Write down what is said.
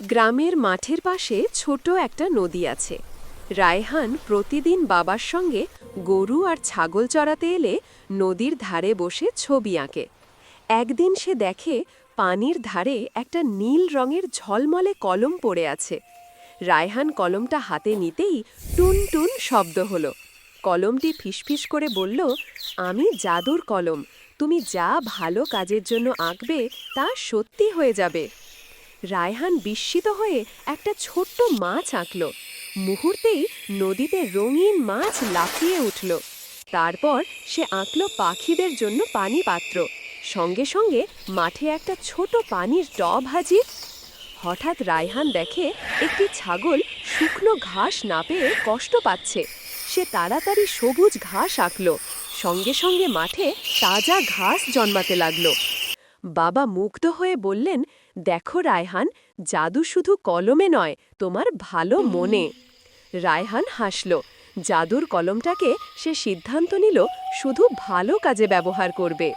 গ্রামের মাঠের পাশে ছোট একটা নদী আছে। রায়হান প্রতিদিন বাবার সঙ্গে গরু আর ছাগল চড়াতে এলে নদীর ধারে বসে ছবি আঁকে। একদিন সে দেখে পানির ধারে একটা নীল রঙের ঝলমলে কলম পড়ে আছে। রায়হান কলমটা হাতে নিতেই টুন টুন শব্দ হলো। কলমটি ফিসফিস করে বলল, আমি জাদুর কলম। তুমি যা ভালো কাজের জন্য আঁকবে তা সত্যি হয়ে যাবে। রায়হান বিস্মিত হয়ে একটা ছোট্ট মাছ আঁকল। মুহূর্তেই নদীতে রঙিন মাছ লাফিয়ে উঠল। তারপর সে আঁকল পাখিদের জন্য পানি পাত্র। সঙ্গে সঙ্গে মাঠে একটা ছোট পানির টব হাজির। হঠাৎ রায়হান দেখে একটি ছাগল শুকনো ঘাস না পেয়ে কষ্ট পাচ্ছে। সে তাড়াতাড়ি সবুজ ঘাস আঁকল। সঙ্গে সঙ্গে মাঠে তাজা ঘাস জন্মাতে লাগল। বাবা মুগ্ধ হয়ে বললেন, দেখো রায়হান, জাদু শুধু কলমে নয়, তোমার ভালো মনে। রায়হান হাসল। জাদুর কলমটাকে সে সিদ্ধান্ত নিল, শুধু ভালো কাজে ব্যবহার করবে।